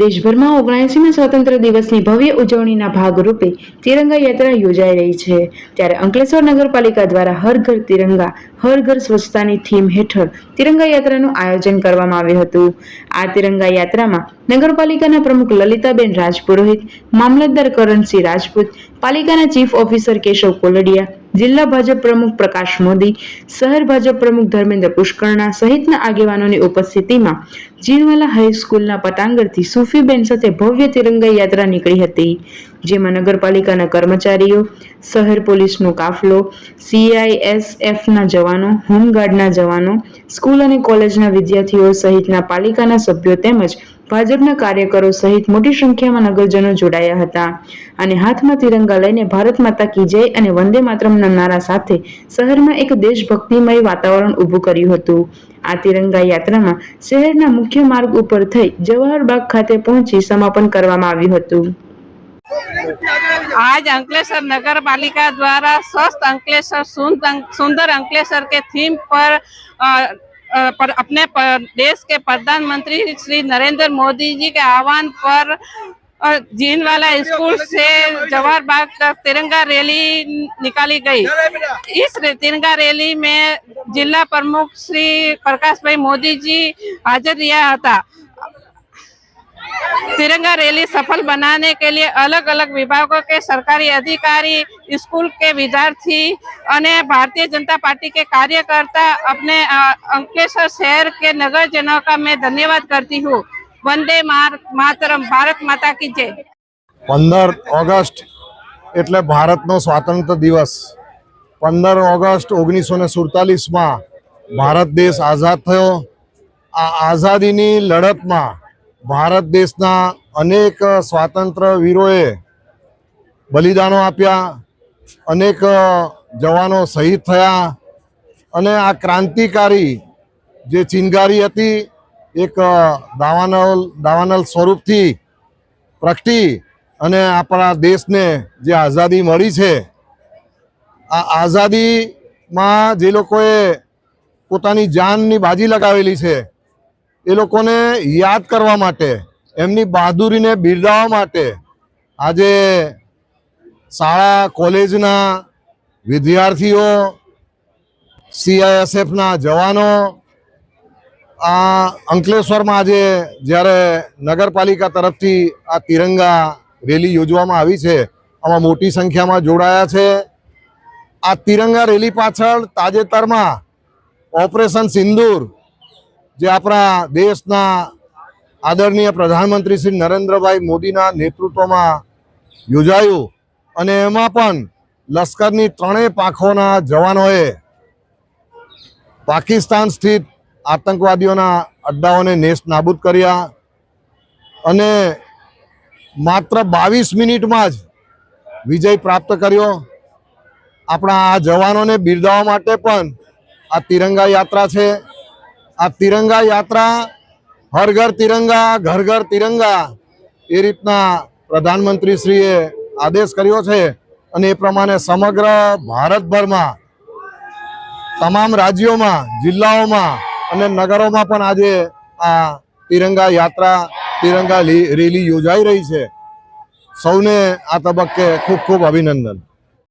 દેશભરમાં ઓગણએંસીમાં સ્વતંત્ર દિવસની ભવ્ય ઉજવણીના ભાગરૂપે તિરંગા યાત્રા યોજાઈ રહી છે. ત્યારે અંકલેશ્વર નગરપાલિકા દ્વારા હર ઘર તિરંગા, હર ઘર સ્વચ્છતાની થીમ હેઠળ તિરંગા યાત્રાનું આયોજન કરવામાં આવ્યું હતું. આ તિરંગા યાત્રામાં નગરપાલિકાના પ્રમુખ લલિતાબેન રાજપુરોહિત, મામલતદાર કરણસિંહ રાજપૂત પાલિકાના ચીફ ઓફિસર કેશવ કોલડિયા, જિલ્લા ભાજપ પ્રમુખ પ્રકાશ મોદી, શહેર ભાજપ પ્રમુખ ધર્મેન્દ્ર પુષ્કરણા સહિતના આગેવાનોની ઉપસ્થિતિમાં જીનવાલા હાઈસ્કૂલના પટાંગણથી સુફીબેન સાથે ભવ્ય તિરંગા યાત્રા નીકળી હતી. જેમાં નગરપાલિકાના કર્મચારીઓ, શહેર પોલીસનો કાફલો સીઆઈએસએફના જવાનો હોમગાર્ડના જવાનો, સ્કૂલ અને કોલેજના વિદ્યાર્થીઓ સહિતના પાલિકાના સભ્યો તેમજ ભાજપના કાર્યકરો સહિત મોટી સંખ્યામાં નગરજનો જોડાયા હતા. અને હાથમાં તિરંગા લઈને ભારત માતા કી જય અને વંદે માતરમના નારા સાથે શહેરમાં એક દેશભક્તિમય વાતાવરણ ઊભું કર્યું હતું. આ તિરંગા યાત્રામાં શહેરના મુખ્ય માર્ગ ઉપર થઈ જવાહરબાગ ખાતે પહોંચી સમાપન કરવામાં આવ્યું હતું. आज अंकलेश्वर नगर पालिका द्वारा स्वस्थ अंकलेश्वर सुंदर अंकलेश्वर के थीम पर आ, पर अपने पर देश के प्रधानमंत्री श्री नरेंद्र मोदी जी के आह्वान पर जीन वाला स्कूल से जवाहर बाग तक तिरंगा रैली निकाली गई। इस तिरंगा रैली में जिला प्रमुख श्री प्रकाश भाई मोदी जी हाजिर रिया था। तिरंगा रैली सफल बनाने के लिए अलग अलग विभागों के सरकारी अधिकारी स्कूल के विद्यार्थी અને भारतीय जनता पार्टी के कार्यकर्ता अपने अ, अंकलेश्वर शहर के नगरजनों का मैं धन्यवाद करती हूँ वंदे मार मातरम भारत माता की जय પંદર ઓગસ્ટ એટલે ભારતનો સ્વાતંત્ર્ય દિવસ પંદર ઓગસ્ટ ઓગણીસો ને સુડતાલીસમાં ભારત દેશ આઝાદ થયો આ આઝાદીની લડતમાં ભારત દેશના અનેક સ્વાતંત્ર્ય વીરોએ બલિદાનો આપ્યા, અનેક જવાનો શહીદ થયા અને આ ક્રાંતિકારી જે ચિનગારી હતી, એક દાવાનલ દાવાનલ સ્વરૂપથી પ્રગટી અને આપણા દેશને જે આઝાદી મળી છે, આ આઝાદીમાં જે લોકોએ પોતાની જાનની બાજી લગાવેલી છે એ લોકોને યાદ કરવા માટે, એમની બહાદુરીને બિરદાવવા માટે આજે શાળા, કોલેજના વિદ્યાર્થીઓ સીઆઈએસએફના જવાનો, આ અંકલેશ્વરમાં આજે જ્યારે નગરપાલિકા તરફથી આ તિરંગા રેલી યોજવામાં આવી છે, આમાં મોટી સંખ્યામાં જોડાયા છે. આ તિરંગા રેલી પાછળ તાજેતરમાં ઓપરેશન સિંદૂર જે આપણા દેશના આદરણીય પ્રધાનમંત્રી શ્રી નરેન્દ્રભાઈ મોદીના નેતૃત્વમાં યોજાયું અને એમાં પણ લશ્કરની ત્રણેય પાંખોના જવાનોએ પાકિસ્તાન સ્થિત આતંકવાદીઓના અડ્ડાઓને નેસ્ત નાબૂદ કર્યા અને માત્ર બાવીસ મિનિટમાં જ વિજય પ્રાપ્ત કર્યો. આપણા આ જવાનોને બિરદાવવા માટે પણ આ તિરંગા યાત્રા છે. આ તિરંગા યાત્રા, હર ઘર તિરંગા, ઘર ઘર તિરંગા એ રીતના પ્રધાનમંત્રીશ્રીએ આદેશ કર્યો છે અને એ પ્રમાણે સમગ્ર ભારતભરમાં, તમામ રાજ્યોમાં, જિલ્લાઓમાં અને નગરોમાં પણ આજે આ તિરંગા યાત્રા, તિરંગા રેલી યોજાઈ રહી છે. સૌને આ તબક્કે ખૂબ ખૂબ અભિનંદન.